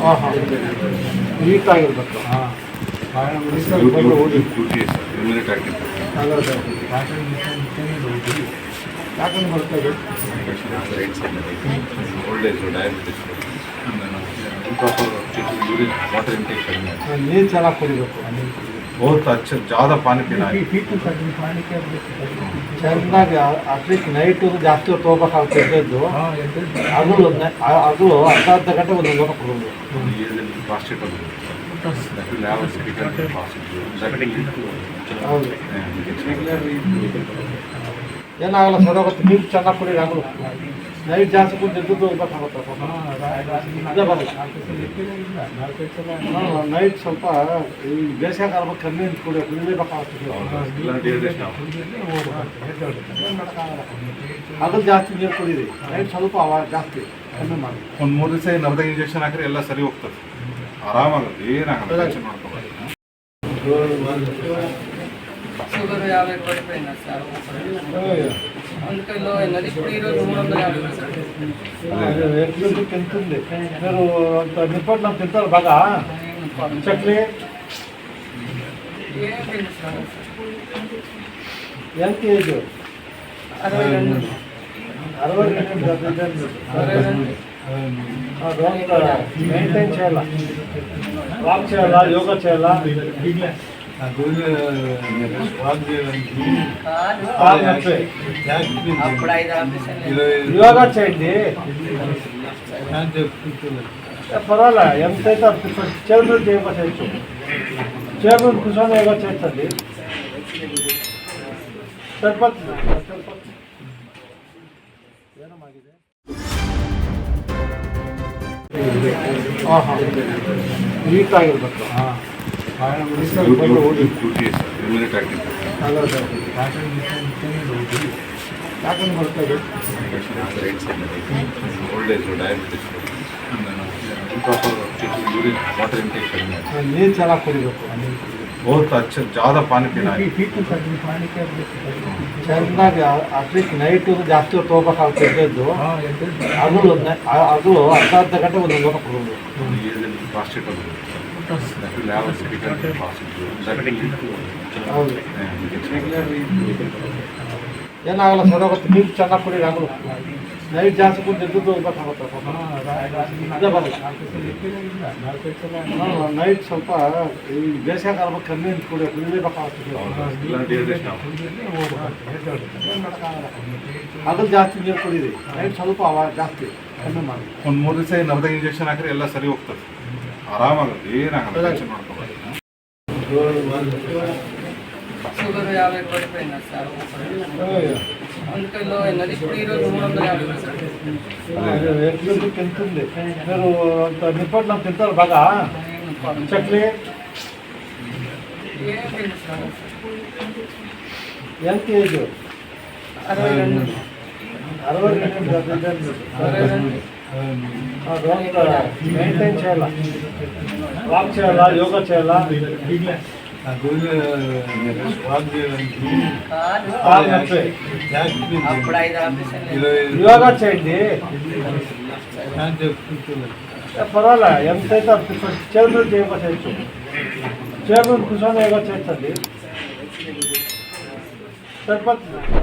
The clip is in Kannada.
ಹಾಂ. ಹಾಂ ನೀಟಾಗಿರ್ಬೇಕು ಹಾಂ ಯಾಕಂದ್ರೆ ಬರ್ತದೆ ಓಲ್ಡ್ ಏಜ್ ಡಯಾಬಿಟಿಸ್ ನೀರು ಚೆನ್ನಾಗಿ ಕುಡಿಬೇಕು? बहुत अच्छा ज़्यादा पानी पीना है ಚೆನ್ನಾಗಿ ಅಟ್ಲೀಸ್ಟ್ ನೈಟು ಜಾಸ್ತಿ ಹೊತ್ತು ಹೋಗ್ಬೇಕಾಗ್ತಿದ್ದು ಅದು ನ- ಆ- ಅದು ಅರ್ಧ ಅರ್ಧ ಗಂಟೆ ಒಂದು ಲೋಟ ಕೊಡೋದು ये plastic that will have a critical plastic that ಹೌದು will ಏನಾಗಲ್ಲ ಸರ್ ಹೋಗುತ್ತೆ ನೀರು ಚೆನ್ನಾಗಿ ಕುಡಿಯೋದು ಆಗಲ್ಲ ನೈಟ್ ಜಾಸ್ತಿ ಕೂತಿದ್ದು ನೈಟ್ ಸ್ವಲ್ಪ ಈ ಬೇಸಿಗೆ ಕಾಲ ಕಮ್ಮಿ ಅಂತ ಕುಡಿಯೋ ಕುಡಿಲೇಬೇಕಾಗ್ತದೆ ಅದು ಜಾಸ್ತಿ ನೀರು ಕುಡೀರಿ ನೈಟ್ ಸ್ವಲ್ಪ ಅವಾಗ ಜಾಸ್ತಿ ಕಮ್ಮಿ ಮಾಡಿ. ಒಂದು ಮೂರು ದಿವಸ ಅರ್ಧ ಇಂಜೆಕ್ಷನ್ ಹಾಕಿದ್ರೆ ಎಲ್ಲ ಸರಿ ಹೋಗ್ತದೆ. ಆರಾಮಾಗುತ್ತೆ ಏನಾಗಲ್ಲ ಟೆನ್ಷನ್ ಮಾಡ್ಕೊಬಾರ್ದು ಶುಗರ್ అయినది ఇప్పుడు ఈరోజు మూడు వందల యాభై తింటుంది మీరు అంత నిప్పట్లో తింటారు బాగా చట్నీ ఎంత ఏజ్ అరవై రెండు. అరవై రెండు. అరవై రెండు మెయింటైన్ చేయాలా? వాక్ చేయాలా? యోగా చేయాలా? చేయండి పర్వాలా ఎంత అయితే చైర్మన్ చేయవచ్చు చైర్మన్ కూర్చొని ఏదో చేస్తుంది సరిపోతుంది సరిపోతుంది ಆಹಾ ನೀಟಾಗಿರ್ಬೇಕು ಹಾಂ ಒಳ್ಳೆಯದು diabetes proper urine water intake ಕಡಿಮೆ ನೀರು ಚೆನ್ನಾಗಿ ಕುಡಿಬೇಕು ಬಹುತ್ ಅಚ್ಚ ಜಾದ ಪಾನಿ ಪೀನ ಚೆನ್ನಾಗಿ ಅಟ್ಲೀಸ್ಟ್ ನೈಟ್ ಜಾಸ್ತಿ ತೊಗೋಬೇಕಾಗ್ತಿದ್ದದ್ದು ಅದು ಅದು ಅರ್ಧ ಅರ್ಧ ಗಂಟೆ ಒಂದು ಲೋಕ ಕೊಡೋದು ಫಾಸ್ಟ್ will have a ನೀರು ಚೆನ್ನಾಗಿ ಕುಡಿಯೋದು ಆಗಲ್ಲ ನೈಟ್ ಜಾಸ್ತಿ ಕುಡಿದು ಬರಲ್ಲ ನೈಟ್ ಸ್ವಲ್ಪ ಈ ಬೇಸಿಗೆ ಕಾಲ ಕಮ್ಮಿ ಅಂತ ಕುಡಿಯೋ dehydration ಅದು ಜಾಸ್ತಿ ನೀರು ಕುಡೀರಿ. ನೈಟ್ ಸ್ವಲ್ಪ ಜಾಸ್ತಿ ಒಂದು ಮೂರು ದಿವಸ ನವದಾಗ ಇಂಜೆಕ್ಷನ್ ಹಾಕಿದ್ರೆ ಎಲ್ಲ ಸರಿ ಹೋಗ್ತದೆ. ಆರಾಮಾಗುತ್ತೆ ಏನಾಗಲ್ಲ ಟೆನ್ಷನ್ ಮಾಡ್ಕೋಬಾರ್ದು షుగర్ యాభై పడిపోయింది సార్ ಒಂದು కిలో అయినది ఇప్పుడు ఈరోజు మూడు వందల యాభై సార్ ఎట్లుంది తింటుంది మీరు అంత నిప్పట్లో తింటారు బాగా చట్నీ ఏం తెలుసు ఎంత ఏజ్ అరవై రెండు అరవై రెండు అరవై రెండు మెయింటైన్ చేయాలా వాక్ చేయాలా యోగా చేయాలా యోగా చేయండి పర్వాలా ఎంతైతే చేతులు యోగా చేయొచ్చు చేతులు కూర్చొని యోగా చేస్తుంది సరిపోతుంది